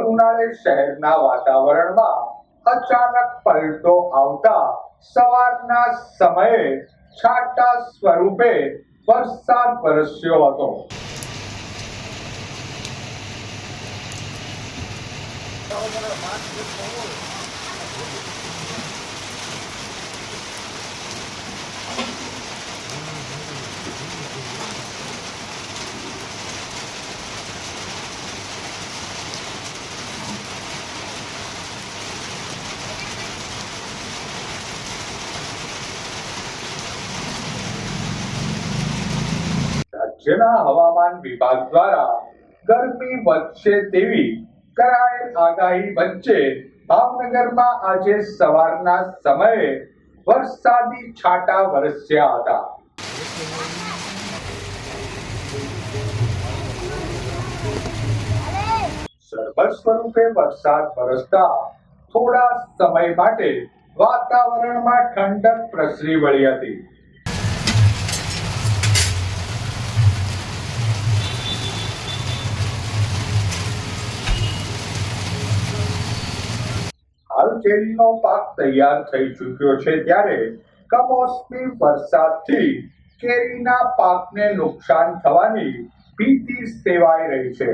ઉનાળે શહેરના વાતાવરણમાં અચાનક પલટો આવતા સવારના સમયે છાંટા સ્વરૂપે વરસાદ વરસ્યો હતો. રાજ્યના હવામાન વિભાગ દ્વારા ગરમી વધશે તેવી કરાયેલ આગાહી વચ્ચે ભાવનગરમાં આજે સવારના સમયે વરસાદી છાંટા વરસ્યા હતા. સરબત સ્વરૂપે વરસાદ વરસતા થોડા સમય માટે વાતાવરણમાં ઠંડક પ્રસરી વળી હતી. કેરીનો પાક તૈયાર થઈ ચૂક્યો છે ત્યારે કમોસમી વરસાદથી કેરીના પાકને નુકસાન થવાની ભીતિ સેવાઈ રહી છે.